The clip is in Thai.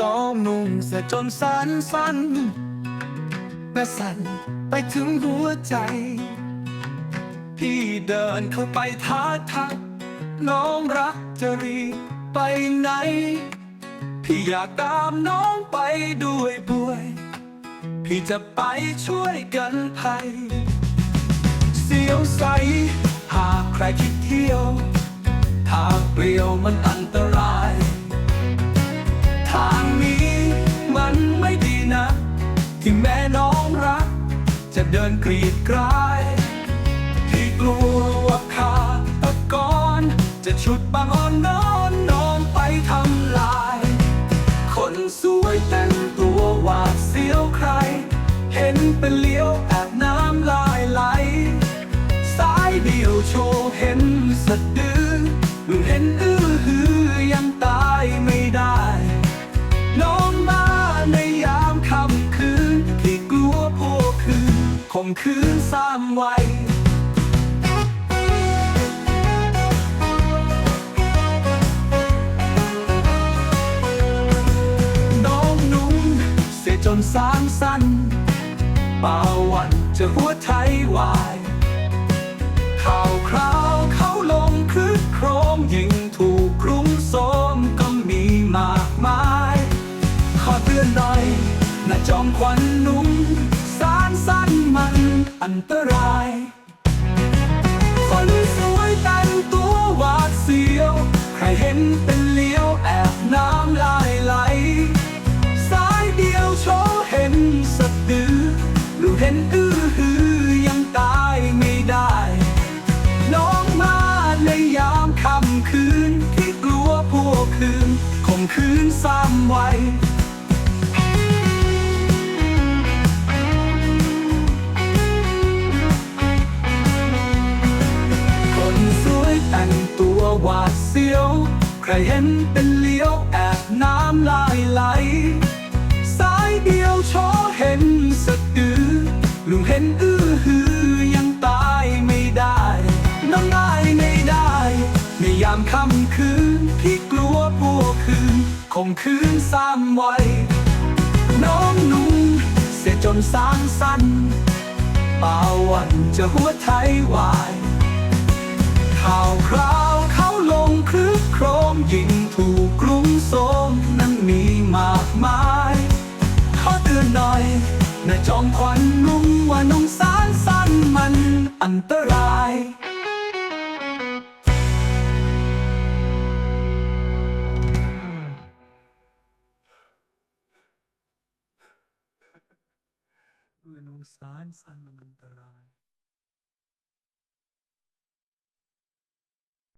น้องนุ่งเสียจนสั้นสั้นแม่สั่นไปถึงหัวใจ พี่เดินเข้าไปท้าทัก น้องรักจะรีไปไหน พี่อยากตามน้องไปด้วยป่วย พี่จะไปช่วยกันภัยเสียวใส หากใครคิดเที่ยว ทางเปลี่ยวมันอันตราย จะเดินกรีดกรายที่กลัวว่าขาตะกอนจะชุดบางอ่อนนอนนอนไปทำลาย คนสวยแต่งตัวหวาดเสียวใคร เห็นเป็นเลี้ยวแอบน้ำลายไหล สายเดียวโชว์เห็นสะดือหรือเห็นอื้อหือ มคืนสามวัยน้องนุ่งเสียจนสามสั้นป่าวันจะหัวไทยวายข่าวคราวเขาลงคลึกโครมยิงถูกกรุงโสมก็มีมากมาย ขอเตือนหน่อยนะจอมขวัญหนุ่ม อันตรายคนสวยแต่งตัวหวาดเสียว ใครเห็นเป็นเลี้ยวแอบน้ำลายไหล สายเดียวโชว์เห็นสะดือหรือเห็นอื้อหือยังตายไม่ได้ น้องมาในยามค่ำคืนที่กลัวพวกคืนคมคืนซ้ำไว้ วาดเสียว ใครเห็นเป็นเลี้ยวแอบน้ำลายไหล สายเดียวชว์เห็นสะดือ ลุงเห็นอื้อหือยังตายไม่ได้น้องง่ายไม่ได้ ในยามค่ำคืนที่กลัวพวกคืนคงคืนสามวัยน้องนุ่งเสียจนสางสั้นป่าวันจะหัวไทยวายข่าวคราว ยิงถูกกรุงโสมนั้นมีมากมาย ขอเตือนหน่อยนะจอมขวัญนุ่มว่าน้องสารสั้นมันอันตรายน้องสารสั้นมันอันตราย